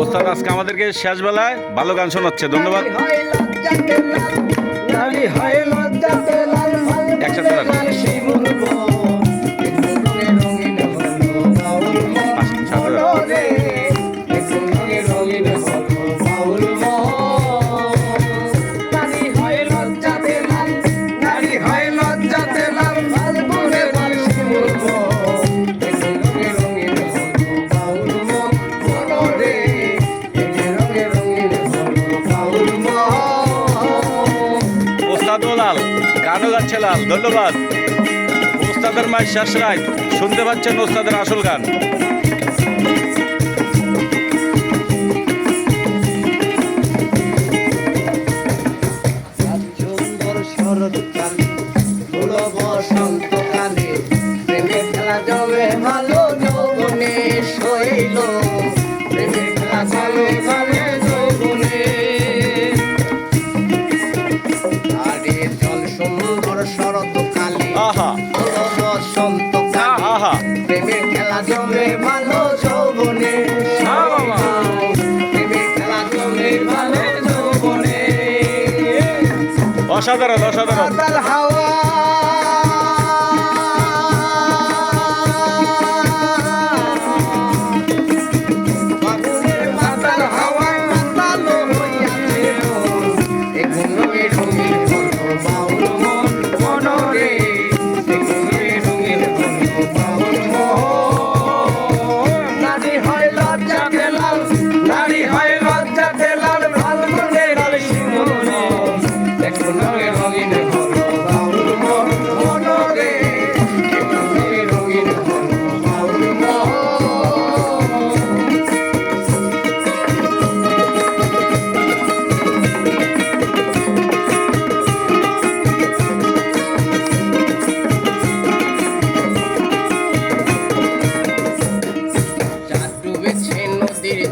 ওস্তাদ আজকে আমাদেরকে শেষ বেলায় ভালো গান শোনাচ্ছে ধন্যবাদ যাচ্ছে ধন্যবাদ। ওস্তাদের মাই শেষ রায় শুনতে পাচ্ছেন ওস্তাদের আসল গান। বসন্তকালে হ্যাঁ, জমে ভালো যৌবনে। অসাধারণ অসাধারণ। হাওয়া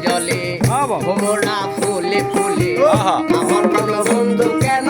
জলে ভোমরা ফুলে ফুলে। আমার কোনো বন্ধু কেন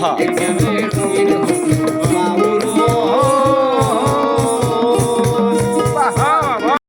ha.